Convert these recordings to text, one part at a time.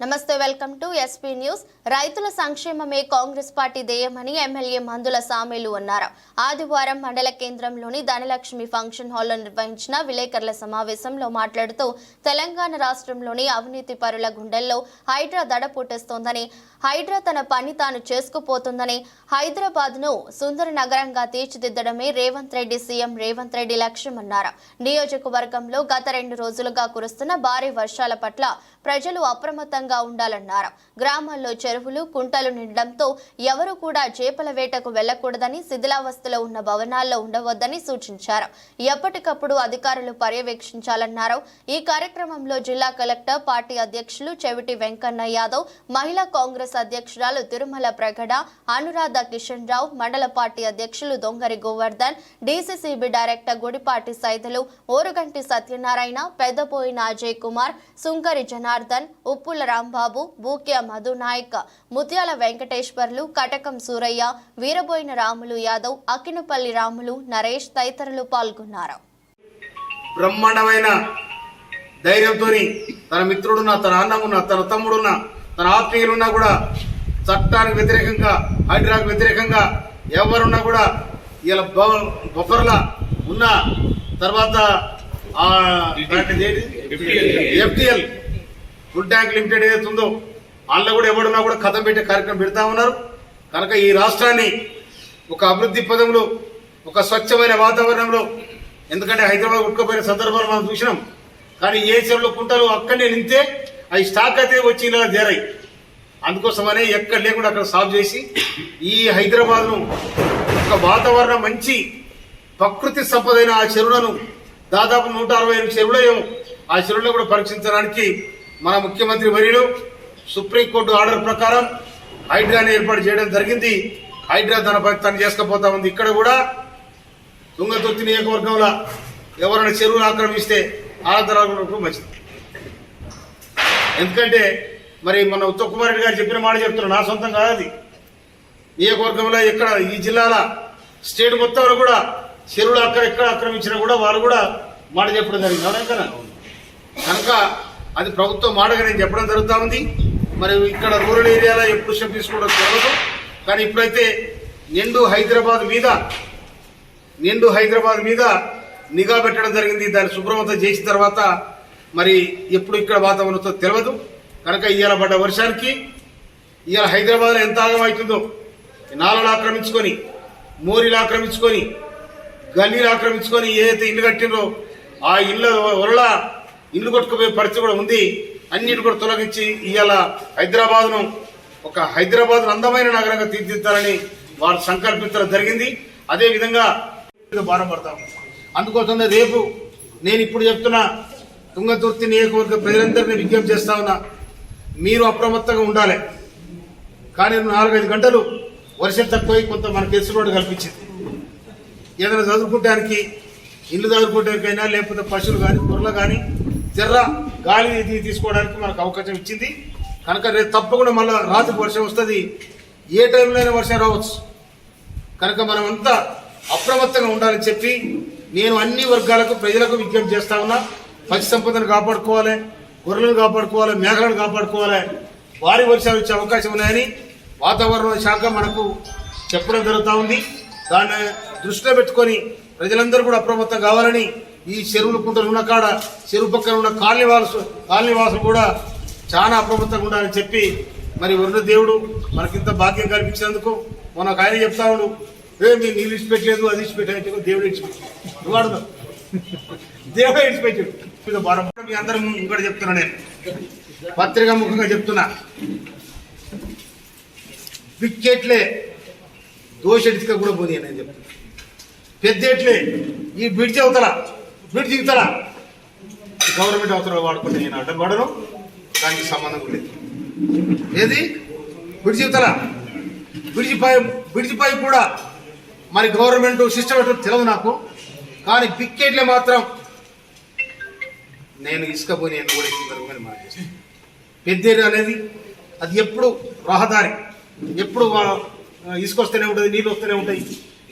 నమస్తే welcome to SP news రైతుల సంక్షేమమే కాంగ్రెస్ పార్టీ ధ్యేయమని ఎమ్మెల్యే మందుల సామీలు అన్నారు. ఆదివారం మండల కేంద్రంలోని ధనలక్ష్మి ఫంక్షన్ హాల్లో నిర్వహించిన విలేకరుల సమావేశంలో మాట్లాడుతూ తెలంగాణ రాష్ట్రంలోని అవినీతి పరుల గుండెల్లో హైడ్రా దడ పుట్టిస్తోందని హైడ్రా తన పని తాను చేసుకుపోతుందని హైదరాబాద్ను సుందర నగరంగా తీర్చిదిద్దడమే రేవంత్ రెడ్డి సీఎం రేవంత్ రెడ్డి లక్ష్యమన్నారు నియోజకవర్గంలో గత రెండు రోజులుగా కురుస్తున్న భారీ వర్షాల పట్ల ప్రజలు అప్రమత్తంగా ఉండాలన్నారు. గ్రామాల్లో చెరువులు కుంటలు నిండడంతో ఎవరు కూడా చేపల వేటకు వెళ్ళకూడదని శిథిలావస్థలో ఉన్న భవనాల్లో ఉండవద్దని సూచించారు. ఎప్పటికప్పుడు అధికారులు పర్యవేక్షించాలన్నారు. ఈ కార్యక్రమంలో జిల్లా కలెక్టర్ పార్టీ అధ్యక్షులు చెవిటి వెంకన్న యాదవ్ మహిళా కాంగ్రెస్ అధ్యక్షురాలు తిరుమల ప్రగడ అనురాధ కిషన్ రావు మండల పార్టీ అధ్యక్షులు దొంగరి గోవర్ధన్ డీసీసీబీ డైరెక్టర్ గుడిపాటి సైదులు ఓరుగంటి సత్యనారాయణ పెద్దపోయిన అజయ్ కుమార్ సుంకరి జనార్దన్ ఉప్పుల రాంబాబు బూక్య మధు నాయక్ ముత్యాల వెంకటేశ్వర్లు కటకం సూరయ్య వీరబోయిన రాములు యాదవ్ అకినపల్లి రాములు నరేష్ తదితరులు పాల్గొన్నారు. బ్రహ్మాండమైన ధైర్యంతో తన మిత్రుడున్న తన అన్నమున్న తన తమ్ముడున్న తన ఆత్మీయులున్నా కూడా చట్టానికి వ్యతిరేకంగా హైడ్రాకు వ్యతిరేకంగా ఎవరున్నా కూడా ఇలా బొఫర్ల ఉన్న తర్వాత ఆ ఎఫ్టిఎల్. ఫుల్ ట్యాంక్ లిమిటెడ్ ఏదైతే ఉందో అందులో కూడా ఎవడున్నా కూడా కథం పెట్టే కార్యక్రమం పెడతా ఉన్నారు. కనుక ఈ రాష్ట్రాన్ని ఒక అభివృద్ధి పదంలో ఒక స్వచ్ఛమైన వాతావరణంలో ఎందుకంటే హైదరాబాద్ ఉట్టుకపోయిన సందర్భాలు మనం చూసినాం. కానీ ఏ చెరువులో కుంటలు అక్కడనే నింతే అవి స్టాక్ అయితే వచ్చి ఇలా చేరాయి. అందుకోసమనే ఎక్కడ లేకుండా అక్కడ సాల్వ్ చేసి ఈ హైదరాబాద్ను ఒక వాతావరణం మంచి ప్రకృతి సంపదైన ఆ చెరువులను దాదాపు నూట అరవై ఎనిమిది ఆ చెరువులను కూడా పరీక్షించడానికి మన ముఖ్యమంత్రి వర్యులు సుప్రీంకోర్టు ఆర్డర్ ప్రకారం హైడ్రాని ఏర్పాటు చేయడం జరిగింది. హైడ్రా తన తను చేసుకపోతా ఉంది. ఇక్కడ కూడా తుంగతుర్తి నియోజకవర్గంలో ఎవరైనా చెరువులు ఆక్రమిస్తే ఆరాధనకు మంచిది. ఎందుకంటే మరి మన ఉత్తమ్ కుమార్ రెడ్డి గారు చెప్పిన మాట చెప్తున్నా నా సొంతం కాదు అది. నియోజకవర్గంలో ఇక్కడ ఈ జిల్లాల స్టేట్ మొత్తంలో కూడా చెరువులు అక్కడ ఎక్కడ ఆక్రమించినా కూడా వాళ్ళు కూడా మాట చెప్పడం జరిగింది. అవునా కనుక అది ప్రభుత్వం మాటగా నేను చెప్పడం జరుగుతూ ఉంది. మరి ఇక్కడ రూరల్ ఏరియాలో ఎప్పుడు స్టెప్ తీసుకోవడం జరగదు. కానీ ఇప్పుడైతే నిండు హైదరాబాద్ మీద నిండు హైదరాబాద్ మీద నిఘా పెట్టడం జరిగింది. దాన్ని శుభ్రవంతం చేసిన తర్వాత మరి ఎప్పుడు ఇక్కడ వాతావరణంతో తెలియదు కనుక ఇవాళ పడ్డ వర్షానికి ఇవాళ హైదరాబాద్లో ఎంత ఆగం అవుతుందో నాలను ఆక్రమించుకొని మోరీలు ఆక్రమించుకొని గల్లీలు ఆక్రమించుకొని ఏదైతే ఇల్లు కట్టినో ఆ ఇళ్ళ వల్ల ఇల్లు కొట్టుకుపోయే పరిస్థితి కూడా ఉంది. అన్నిటి కూడా తొలగించి ఇవాళ హైదరాబాద్ను ఒక హైదరాబాద్ అందమైన నగరంగా తీర్చిదిద్దాలని వారు సంకల్పించడం జరిగింది. అదే విధంగా భారం పడతాం అందుకోసమే రేపు నేను ఇప్పుడు చెప్తున్నా తుంగతుర్తి నియోజకవర్గ ప్రజలందరినీ విజ్ఞప్తి చేస్తా ఉన్నా. మీరు అప్రమత్తంగా ఉండాలి. కానీ నాలుగైదు గంటలు వర్షం తక్కువై కొంత మనకు రోడ్డు కల్పించింది. ఏదైనా చదువుకోవడానికి ఇల్లు చదువుకోవడానికైనా లేకపోతే పశువులు కానీ గొర్రెలు కానీ జర్ర గాలి తీసుకోవడానికి మనకు అవకాశం ఇచ్చింది. కనుక రేపు తప్పకుండా మళ్ళీ రాత్రికి వర్షం వస్తుంది. ఏ టైంలో వర్షం రావచ్చు. కనుక మనం అంతా అప్రమత్తంగా ఉండాలని చెప్పి నేను అన్ని వర్గాలకు ప్రజలకు విజ్ఞప్తి చేస్తా ఉన్నా. పశు సంపదను కాపాడుకోవాలి గొర్రెలను కాపాడుకోవాలి మేఘలను కాపాడుకోవాలి. భారీ వర్షాలు వచ్చే అవకాశం ఉన్నాయని వాతావరణ శాఖ మనకు చెప్పడం జరుగుతూ ఉంది. దాన్ని దృష్టిలో పెట్టుకొని ప్రజలందరూ కూడా అప్రమత్తం కావాలని ఈ చెరువులు కుంటలు ఉన్న కాడ చెరువు పక్కన ఉన్న కాలనీవాసు కాలనీవాసులు కూడా చాలా అప్రమత్తంగా ఉండాలని చెప్పి మరి ఉన్న దేవుడు మనకింత భాగ్యం కల్పించినందుకు మన ఒక ఆయన చెప్తా ఉండు. ఏ మీరు నీళ్ళు ఇచ్చిపెట్టలేదు అది ఇచ్చిపెట్టాడు దేవుడు ఇచ్చిపెట్టాడు. వాడదాం దేవుడే ఇచ్చిపెట్టాడు. ఇది మీ అందరం ఇంకోటి చెప్తున్నా నేను. పత్రిక ముఖంగా చెప్తున్నా. దోష దోషడిగా కూడా పోనీ నేను చెప్తున్నా. పెద్దేట్లే ఈ బ్రిడ్జి అవతల మీరు దిగుతారా? గవర్నమెంట్ అవసరాలు వాడుకుంటే నేను అడ్డం పడను. దానికి సంబంధం కూడా లేదు. ఏది? బ్రిడ్జి ఇవతల బ్రిడ్జి పై బ్రిడ్జి కూడా మరి గవర్నమెంట్ సిస్టమ్ ఏంటో తెలియదు నాకు. కానీ పిక్కెట్లే మాత్రం నేను ఇసుకపోయిన నేను కూడా ఈ మనం చేస్తాను? పెద్దేరు అనేది అది ఎప్పుడు రహదారి ఎప్పుడు ఇసుకొస్తూనే ఉంటుంది నీళ్ళు వస్తూనే ఉంటాయి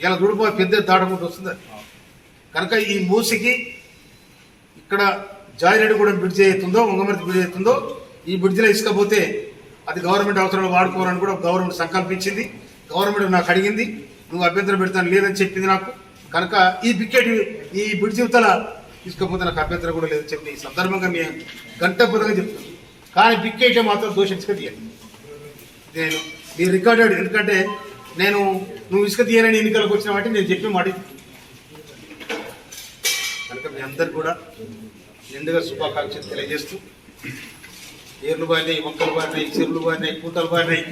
ఇలా దుడిపోయి పెద్ద దాటకుండా వస్తుంది? అది. కనుక ఈ మూసికి ఇక్కడ జాయిరెడ్డిగూడెం బ్రిడ్జ్ అవుతుందో ఉంగమర్తి బ్రిడ్జ్ అవుతుందో ఈ బ్రిడ్జిలో ఇసుకపోతే అది గవర్నమెంట్ అవసరాలు వాడుకోవాలని కూడా గవర్నమెంట్ సంకల్పించింది. గవర్నమెంట్ నాకు అడిగింది నువ్వు అభ్యంతరం పెడతాను లేదని చెప్పింది నాకు. కనుక ఈ బిక్కెట్ ఈ బ్రిడ్జి యువతల ఇసుకపోతే నాకు అభ్యంతరం కూడా లేదని చెప్పి ఈ సందర్భంగా మేము గంటపదంగా చెప్తాను కానీ బిక్కెట్ మాత్రం దోష ఇసుక తీయాలి నేను మీరు రికార్డెడ్ ఎందుకంటే నేను నువ్వు ఇసుక తీయనని ఎన్నికలకు వచ్చిన వాటిని నేను చెప్పి మాట అందరు కూడా నిండుగా శుభాకాంక్షలు తెలియజేస్తూ ఏర్లు బారినాయి మొక్కలు బారినాయి చెరువులు బారినాయి పూతలు బారినాయి.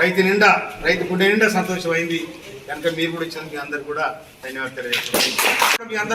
రైతు నిండా రైతు గుండె నిండా సంతోషమైంది. కనుక మీరు కూడా ఇచ్చిన మీ అందరు కూడా ధన్యవాదాలు తెలియజేస్తున్నాను మీ అందరు